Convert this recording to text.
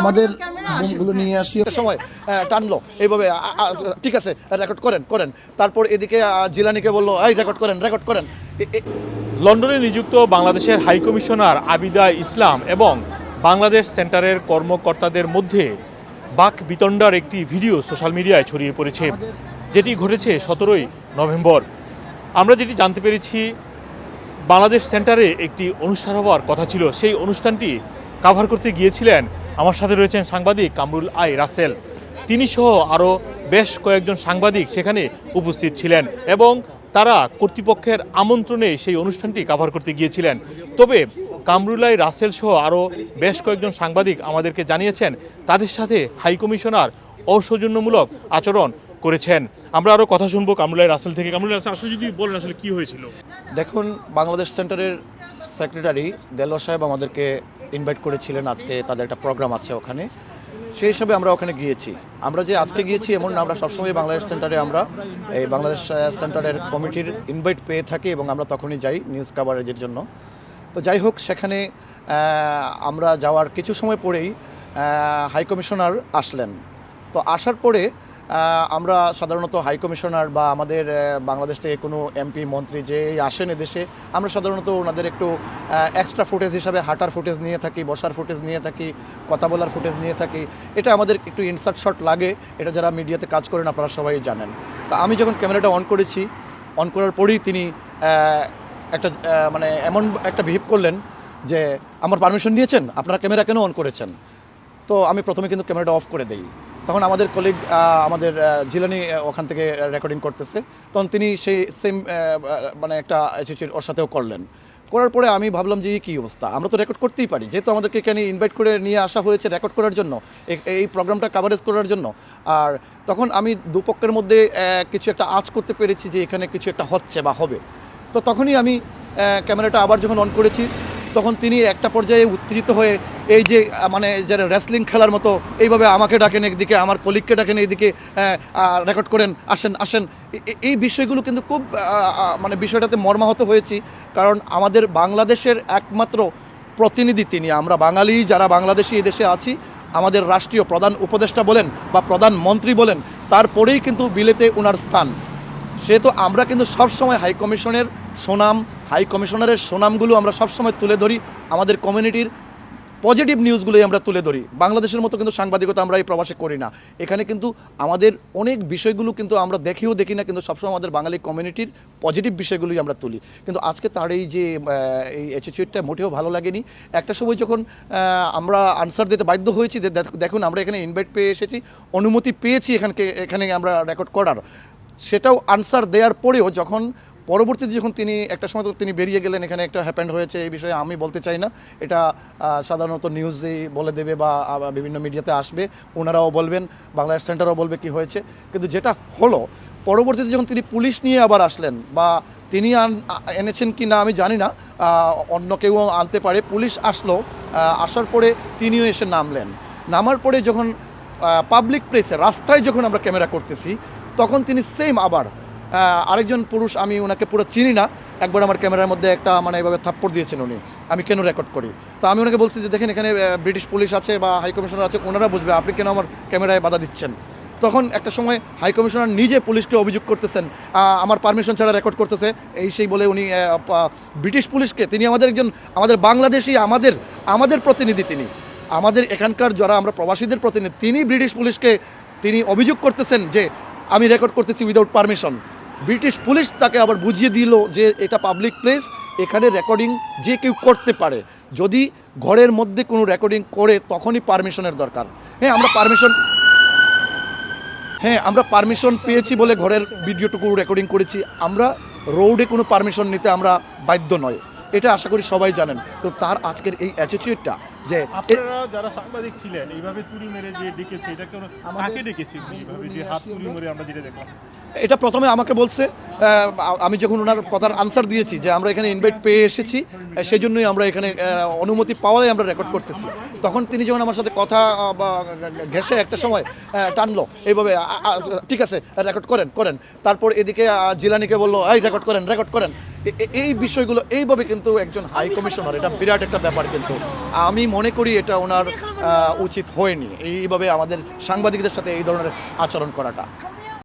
আমাদেরগুলো নিয়ে আসি। সময় টানলো। এইভাবে ঠিক আছে রেকর্ড করেন করেন। তারপর এদিকে জিলানিকে বলল এই রেকর্ড করেন রেকর্ড করেন। লন্ডনে নিযুক্ত বাংলাদেশের হাই কমিশনার আবিদা ইসলাম এবং বাংলাদেশ সেন্টারের কর্মকর্তাদের মধ্যে বাক বিতণ্ডার একটি ভিডিও সোশ্যাল মিডিয়ায় ছড়িয়ে পড়েছে যেটি ঘটেছে সতেরোই নভেম্বর। আমরা যেটি জানতে পেরেছি, বাংলাদেশ সেন্টারে একটি অনুষ্ঠান হওয়ার কথা ছিল। সেই অনুষ্ঠানটি কাভার করতে গিয়েছিলেন আমার সাথে রয়েছেন সাংবাদিক কামরুল আই রাসেল। তিনি সহ আরও বেশ কয়েকজন সাংবাদিক সেখানে উপস্থিত ছিলেন এবং তারা কর্তৃপক্ষের আমন্ত্রণে সেই অনুষ্ঠানটি কাভার করতে গিয়েছিলেন। তবে কামরুলাই রাসেল সহ আরও বেশ কয়েকজন সাংবাদিক আমাদেরকে জানিয়েছেন, তাদের সাথে হাইকমিশনার অসৌজন্যমূলক আচরণ করেছেন। আমরা আরও কথা শুনব কামরুলাই রাসেল থেকে। কামরুলাই রাসেল আসলে যদি বলেন আসলে কী হয়েছিল? দেখুন, বাংলাদেশ সেন্টারের সেক্রেটারি দেলোয়ার সাহেব আমাদেরকে ইনভাইট করেছিলেন। আজকে তাদের একটা প্রোগ্রাম আছে ওখানে। সেই হিসাবে আমরা ওখানে গিয়েছি। আমরা যে আজকে গিয়েছি এমন না, আমরা সবসময় বাংলাদেশ সেন্টারে আমরা এই বাংলাদেশ সেন্টারের কমিটির ইনভাইট পেয়ে থাকি এবং আমরা তখনই যাই নিউজ কাভারেজের জন্য। তো যাই হোক, সেখানে আমরা যাওয়ার কিছু সময় পরেই হাই কমিশনার আসলেন। তো আসার পরে আমরা সাধারণত হাই কমিশনার বা আমাদের বাংলাদেশ থেকে কোনো এমপি, মন্ত্রী যে আসেন এদেশে, আমরা সাধারণত ওনাদের একটু এক্সট্রা ফুটেজ হিসাবে হাঁটার ফুটেজ নিয়ে থাকি, বসার ফুটেজ নিয়ে থাকি, কথা বলার ফুটেজ নিয়ে থাকি। এটা আমাদের একটু ইনসার্ট শট লাগে, এটা যারা মিডিয়াতে কাজ করেন আপনারা সবাই জানেন। তো আমি যখন ক্যামেরাটা অন করেছি অন করার পরেই তিনি একটা মানে এমন একটা বিহেভ করলেন যে, আমার পারমিশন নিয়েছেন? আপনারা ক্যামেরা কেন অন করেছেন? তো আমি প্রথমে কিন্তু ক্যামেরাটা অফ করে দেই। তখন আমাদের কলিগ আমাদের জিলানি ওখান থেকে রেকর্ডিং করতেছে। তখন তিনি সেই সেম মানে একটা অ্যাটিটিউড ওর সাথেও করলেন। করার পরে আমি ভাবলাম যে কী অবস্থা? আমরা তো রেকর্ড করতেই পারি। যেহেতু আমাদেরকে এখানে ইনভাইট করে নিয়ে আসা হয়েছে রেকর্ড করার জন্য এই প্রোগ্রামটা কাভারেজ করার জন্য। আর তখন আমি দুপক্ষের মধ্যে কিছু একটা আঁচ করতে পেরেছি যে, এখানে কিছু একটা হচ্ছে বা হবে। তো তখনই আমি ক্যামেরাটা আবার যখন অন করেছি তখন তিনি একটা পর্যায়ে উত্তেজিত হয়ে এই যে মানে যারা রেসলিং খেলার মতো এইভাবে আমাকে ডাকেন একদিকে, আমার কলিগকে ডাকেন এইদিকে রেকর্ড করেন, আসেন আসেন। এই বিষয়গুলো কিন্তু খুব মানে বিষয়টাতে মর্মাহত হয়েছি। কারণ আমাদের বাংলাদেশের একমাত্র প্রতিনিধি তিনি। আমরা বাঙালি, যারা বাংলাদেশি এই দেশে আছি, আমাদের রাষ্ট্রীয় প্রধান উপদেষ্টা বলেন বা প্রধানমন্ত্রী বলেন, তারপরেই কিন্তু বিলেতে ওনার স্থান। সেহেতু আমরা কিন্তু সবসময় হাইকমিশনের সুনাম হাই কমিশনারের সুনামগুলো আমরা সবসময় তুলে ধরি, আমাদের কমিউনিটির পজিটিভ নিউজগুলোই আমরা তুলে ধরি। বাংলাদেশের মতো কিন্তু সাংবাদিকতা আমরা এই প্রবাসে করি না। এখানে কিন্তু আমাদের অনেক বিষয়গুলো কিন্তু আমরা দেখিও দেখি না, কিন্তু সবসময় আমাদের বাঙালি কমিউনিটির পজিটিভ বিষয়গুলোই আমরা তুলি। কিন্তু আজকে তার এই যে এই অ্যাটিটিউডটা মোটেও ভালো লাগেনি। একটা সময় যখন আমরা আনসার দিতে বাধ্য হয়েছি দেখুন আমরা এখানে ইনভাইট পেয়ে এসেছি, অনুমতি পেয়েছি এখানকে, এখানে আমরা রেকর্ড করার। সেটাও আনসার দেওয়ার পরেও যখন পরবর্তীতে যখন তিনি একটা সময় তিনি বেরিয়ে গেলেন, এখানে একটা হ্যাপেন্ড হয়েছে, এই বিষয়ে আমি বলতে চাই না। এটা সাধারণত নিউজেই বলে দেবে বা বিভিন্ন মিডিয়াতে আসবে। ওনারাও বলবেন, বাংলাদেশ সেন্টারও বলবে কি হয়েছে। কিন্তু যেটা হলো, পরবর্তীতে যখন তিনি পুলিশ নিয়ে আবার আসলেন বা তিনি এনেছেন কি না আমি জানি না অন্য কেউ আনতে পারে, পুলিশ আসলো আসার পরে তিনিও এসে নামলেন। নামার পরে যখন পাবলিক প্লেসে রাস্তায় যখন আমরা ক্যামেরা করতেছি, তখন তিনি সেম আবার আরেকজন পুরুষ আমি ওনাকে পুরো চিনি না। একবার আমার ক্যামেরার মধ্যে একটা মানে এভাবে থাপ্পড় দিয়েছেন উনি। আমি কেন রেকর্ড করি? তো আমি ওনাকে বলছি যে, দেখেন এখানে ব্রিটিশ পুলিশ আছে বা হাই কমিশনার আছে, ওনারা বুঝবে, আপনি কেন আমার ক্যামেরায় বাধা দিচ্ছেন? তখন একটা সময় হাই কমিশনার নিজে পুলিশকে অভিযোগ করতেছেন আমার পারমিশন ছাড়া রেকর্ড করতেছে। এই সেই বলে উনি ব্রিটিশ পুলিশকে তিনি আমাদের একজন, আমাদের বাংলাদেশি, আমাদের আমাদের প্রতিনিধি তিনি। আমাদের এখানকার যারা আমরা প্রবাসীদের প্রতিনিধি, তিনি ব্রিটিশ পুলিশকে তিনি অভিযোগ করতেছেন যে, আমি রেকর্ড করতেছি উইদাউট পারমিশন ব্রিটিশ পুলিশ তাকে আবার বুঝিয়ে দিল যে এটা পাবলিক প্লেস এখানে রেকর্ডিং যে কেউ করতে পারে। যদি ঘরের মধ্যে কোনো রেকর্ডিং করে, তখনই পারমিশনের দরকার। হ্যাঁ আমরা পারমিশন হ্যাঁ আমরা পারমিশন পেয়েছি বলে ঘরের ভিডিওটুকু রেকর্ডিং করেছি। আমরা রোডে কোনো পারমিশন নিতে আমরা বাধ্য নয়। এটা আশা করি সবাই জানেন। তো তার আজকের এই অ্যাটিটিউডটা যে আপনারা যারা সাংবাদিক ছিলেন এইভাবে চুরি মেরে যে ডেকেছে এটা কেন কাকে ডেকেছে এইভাবে যে হাত চুরি মেরে আমরা যেটা দেখলাম? এটা প্রথমে আমাকে বলছে আমি যখন ওনার কথার আনসার দিয়েছি যে আমরা এখানে ইনভাইট পেয়ে এসেছি সেই জন্যই আমরা এখানে অনুমতি পাওয়াই আমরা রেকর্ড করতেছি। তখন তিনি যখন আমার সাথে কথা বা ঘেসে একটা সময় টানলো এইভাবে ঠিক আছে রেকর্ড করেন করেন। তারপর এদিকে জিলানিকে বলল এই রেকর্ড করেন রেকর্ড করেন। এই বিষয়গুলো এইভাবে কিন্তু একজন হাই কমিশনার এটা বিরাট একটা ব্যাপার কিন্তু। আমি মনে করি এটা ওনার উচিত হয়নি। এইভাবে আমাদের সাংবাদিকদের সাথে এই ধরনের আচরণ করাটা।